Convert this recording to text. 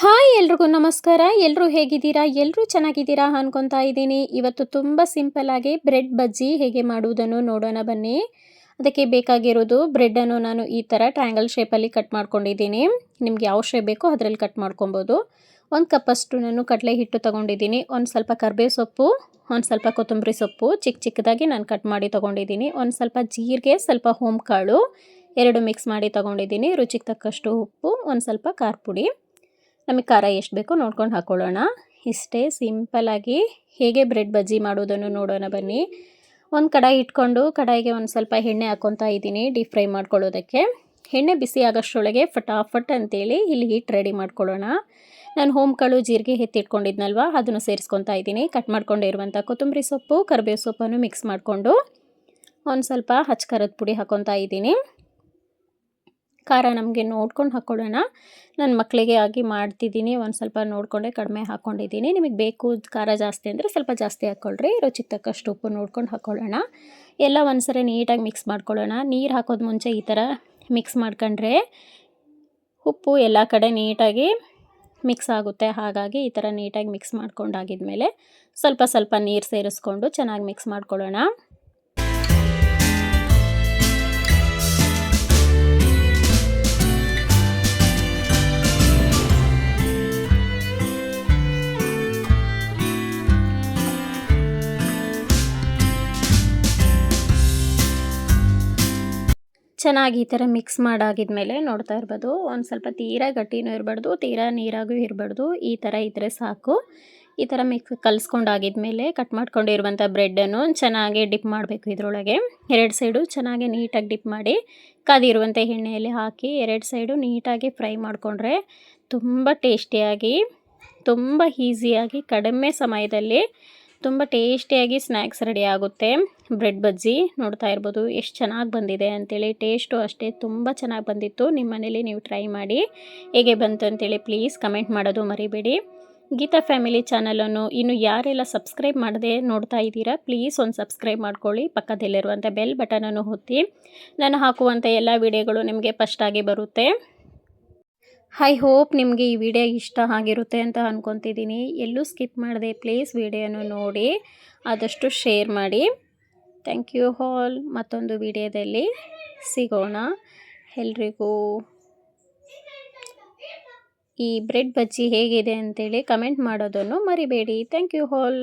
Hi ಎಲ್ರಿಗೂ ನಮಸ್ಕಾರ. ಎಲ್ಲರೂ ಹೇಗಿದ್ದೀರಾ? ಎಲ್ಲರೂ ಚೆನ್ನಾಗಿದ್ದೀರಾ ಅನ್ಕೊತಾ ಇದ್ದೀನಿ. ಇವತ್ತು ತುಂಬ ಸಿಂಪಲ್ಲಾಗಿ ಬ್ರೆಡ್ ಬಜ್ಜಿ ಹೇಗೆ ಮಾಡುವುದನ್ನು ನೋಡೋಣ ಬನ್ನಿ. ಅದಕ್ಕೆ ಬೇಕಾಗಿರೋದು ಬ್ರೆಡ್ಡನ್ನು ನಾನು ಈ ಥರ ಟ್ರ್ಯಾಂಗಲ್ ಶೇಪಲ್ಲಿ ಕಟ್ ಮಾಡ್ಕೊಂಡಿದ್ದೀನಿ. ನಿಮ್ಗೆ ಯಾವ ಶೇಪ್ ಬೇಕೋ ಅದರಲ್ಲಿ ಕಟ್ ಮಾಡ್ಕೊಬೋದು. ಒಂದು ಕಪ್ಪಷ್ಟು ನಾನು ಕಡಲೆ ಹಿಟ್ಟು ತೊಗೊಂಡಿದ್ದೀನಿ. ಒಂದು ಸ್ವಲ್ಪ ಕರ್ಬೇವು ಸೊಪ್ಪು, ಒಂದು ಸ್ವಲ್ಪ ಕೊತ್ತಂಬರಿ ಸೊಪ್ಪು ಚಿಕ್ಕ ಚಿಕ್ಕದಾಗಿ ನಾನು ಕಟ್ ಮಾಡಿ ತೊಗೊಂಡಿದ್ದೀನಿ. ಒಂದು ಸ್ವಲ್ಪ ಜೀರಿಗೆ, ಸ್ವಲ್ಪ ಹೋಮ್ ಕಾಳು ಎರಡು ಮಿಕ್ಸ್ ಮಾಡಿ ತೊಗೊಂಡಿದ್ದೀನಿ. ರುಚಿಗೆ ತಕ್ಕಷ್ಟು ಉಪ್ಪು, ಒಂದು ಸ್ವಲ್ಪ ಖಾರ ಪುಡಿ. ನಮಗೆ ಖಾರ ಎಷ್ಟು ಬೇಕೋ ನೋಡ್ಕೊಂಡು ಹಾಕ್ಕೊಳ್ಳೋಣ ಇಷ್ಟೇ ಸಿಂಪಲಾಗಿ ಹೇಗೆ ಬ್ರೆಡ್ ಬಜ್ಜಿ ಮಾಡೋದನ್ನು ನೋಡೋಣ ಬನ್ನಿ. ಒಂದು ಕಡಾಯಿ ಇಟ್ಕೊಂಡು ಕಡಾಯಿಗೆ ಒಂದು ಸ್ವಲ್ಪ ಎಣ್ಣೆ ಹಾಕ್ಕೊತಾ ಇದ್ದೀನಿ ಡೀಪ್ ಫ್ರೈ ಮಾಡ್ಕೊಳ್ಳೋದಕ್ಕೆ. ಎಣ್ಣೆ ಬಿಸಿ ಆಗೋಷ್ಟರೊಳಗೆ ಫಟಾಫಟ್ ಅಂತೇಳಿ ಇಲ್ಲಿ ಹಿಟ್ಟು ರೆಡಿ ಮಾಡ್ಕೊಳ್ಳೋಣ. ನಾನು ಹೋಮ್ ಕಾಳು ಜೀರಿಗೆ ಎತ್ತಿಟ್ಕೊಂಡಿದ್ನಲ್ವ ಅದನ್ನು ಸೇರಿಸ್ಕೊತಾ ಇದ್ದೀನಿ. ಕಟ್ ಮಾಡ್ಕೊಂಡಿರುವಂಥ ಕೊತ್ತಂಬರಿ ಸೊಪ್ಪು, ಕರಿಬೇವು ಸೊಪ್ಪನ್ನು ಮಿಕ್ಸ್ ಮಾಡಿಕೊಂಡು ಒಂದು ಸ್ವಲ್ಪ ಹಚ್ಕರದ ಪುಡಿ ಹಾಕ್ಕೊತಾ ಇದ್ದೀನಿ. ಖಾರ ನಮಗೆ ನೋಡ್ಕೊಂಡು ಹಾಕ್ಕೊಳ್ಳೋಣ ನನ್ನ ಮಕ್ಕಳಿಗೆ ಆಗಿ ಮಾಡ್ತಿದ್ದೀನಿ. ಒಂದು ಸ್ವಲ್ಪ ನೋಡಿಕೊಂಡೆ, ಕಡಿಮೆ ಹಾಕ್ಕೊಂಡಿದ್ದೀನಿ ನಿಮಗೆ ಬೇಕು ಖಾರ ಜಾಸ್ತಿ ಅಂದರೆ ಸ್ವಲ್ಪ ಜಾಸ್ತಿ ಹಾಕ್ಕೊಳ್ರಿ ರುಚಿ ತಕ್ಕಷ್ಟು ಉಪ್ಪು ನೋಡ್ಕೊಂಡು ಹಾಕ್ಕೊಳ್ಳೋಣ ಎಲ್ಲ ಒಂದು ಸರಿ ನೀಟಾಗಿ ಮಿಕ್ಸ್ ಮಾಡ್ಕೊಳ್ಳೋಣ. ನೀರು ಹಾಕೋದು ಮುಂಚೆ ಈ ಥರ ಮಿಕ್ಸ್ ಮಾಡ್ಕೊಂಡ್ರೆ ಉಪ್ಪು ಎಲ್ಲ ಕಡೆ ನೀಟಾಗಿ ಮಿಕ್ಸ್ ಆಗುತ್ತೆ. ಹಾಗಾಗಿ ಈ ಥರ ನೀಟಾಗಿ ಮಿಕ್ಸ್ ಮಾಡ್ಕೊಂಡಾಗಿದ್ಮೇಲೆ ಸ್ವಲ್ಪ ಸ್ವಲ್ಪ ನೀರು ಸೇರಿಸ್ಕೊಂಡು ಚೆನ್ನಾಗಿ ಮಿಕ್ಸ್ ಮಾಡ್ಕೊಳ್ಳೋಣ. ಚೆನ್ನಾಗಿ ಈ ಥರ ಮಿಕ್ಸ್ ಮಾಡಾಗಿದ್ಮೇಲೆ ನೋಡ್ತಾ ಇರ್ಬೋದು, ಒಂದು ಸ್ವಲ್ಪ ತೀರಾ ಗಟ್ಟಿನೂ ಇರಬಾರ್ದು, ತೀರಾ ನೀರಾಗೂ ಇರಬಾರ್ದು. ಈ ಥರ ಇದ್ದರೆ ಸಾಕು. ಈ ಥರ ಮಿಕ್ಸ್ ಕಲಿಸ್ಕೊಂಡಾಗಿದ್ಮೇಲೆ ಕಟ್ ಮಾಡ್ಕೊಂಡಿರುವಂಥ ಬ್ರೆಡ್ಡನ್ನು ಚೆನ್ನಾಗಿ ಡಿಪ್ ಮಾಡಬೇಕು ಇದರೊಳಗೆ. ಎರಡು ಸೈಡು ಚೆನ್ನಾಗಿ ನೀಟಾಗಿ ಡಿಪ್ ಮಾಡಿ ಕಾದಿರುವಂಥ ಎಣ್ಣೆಯಲ್ಲಿ ಹಾಕಿ ಎರಡು ಸೈಡು ನೀಟಾಗಿ ಫ್ರೈ ಮಾಡಿಕೊಂಡ್ರೆ ತುಂಬ ಟೇಸ್ಟಿಯಾಗಿ, ತುಂಬ ಈಸಿಯಾಗಿ ಕಡಿಮೆ ಸಮಯದಲ್ಲಿ ತುಂಬ ಟೇಸ್ಟಿಯಾಗಿ ಸ್ನ್ಯಾಕ್ಸ್ ರೆಡಿ ಆಗುತ್ತೆ. ಬ್ರೆಡ್ ಬಜ್ಜಿ ನೋಡ್ತಾ ಇರ್ಬೋದು ಎಷ್ಟು ಚೆನ್ನಾಗಿ ಬಂದಿದೆ ಅಂಥೇಳಿ ಟೇಸ್ಟು ಅಷ್ಟೇ ತುಂಬ ಚೆನ್ನಾಗಿ ಬಂದಿತ್ತು. ನಿಮ್ಮ ಮನೇಲಿ ನೀವು ಟ್ರೈ ಮಾಡಿ. ಹೇಗೆ ಬಂತು ಅಂತೇಳಿ ಪ್ಲೀಸ್ ಕಮೆಂಟ್ ಮಾಡೋದು ಮರಿಬೇಡಿ. ಗೀತಾ ಫ್ಯಾಮಿಲಿ ಚಾನಲನ್ನು ಇನ್ನು ಯಾರೆಲ್ಲ ಸಬ್ಸ್ಕ್ರೈಬ್ ಮಾಡದೆ ನೋಡ್ತಾ ಇದ್ದೀರಾ ಪ್ಲೀಸ್ ಒಂದು ಸಬ್ಸ್ಕ್ರೈಬ್ ಮಾಡ್ಕೊಳ್ಳಿ. ಪಕ್ಕದಲ್ಲಿರುವಂಥ ಬೆಲ್ ಬಟನನ್ನು ಒತ್ತಿ. ನಾನು ಹಾಕುವಂಥ ಎಲ್ಲ ವಿಡಿಯೋಗಳು ನಿಮಗೆ ಫಸ್ಟಾಗಿ ಬರುತ್ತೆ. ಐ ಹೋಪ್ ನಿಮಗೆ ಈ ವಿಡಿಯೋ ಇಷ್ಟ ಆಗಿರುತ್ತೆ ಅಂತ ಅಂದ್ಕೊತಿದ್ದೀನಿ ಎಲ್ಲೂ ಸ್ಕಿಪ್ ಮಾಡದೆ ಪ್ಲೀಸ್ ವಿಡಿಯೋನು ನೋಡಿ, ಆದಷ್ಟು ಶೇರ್ ಮಾಡಿ. ಥ್ಯಾಂಕ್ ಯು ಹಾಲ್ ಮತ್ತೊಂದು ವಿಡಿಯೋದಲ್ಲಿ ಸಿಗೋಣ. ಎಲ್ರಿಗೂ ಈ ಬ್ರೆಡ್ ಬಜ್ಜಿ ಹೇಗಿದೆ ಅಂತೇಳಿ ಕಮೆಂಟ್ ಮಾಡೋದನ್ನು ಮರಿಬೇಡಿ. Thank you all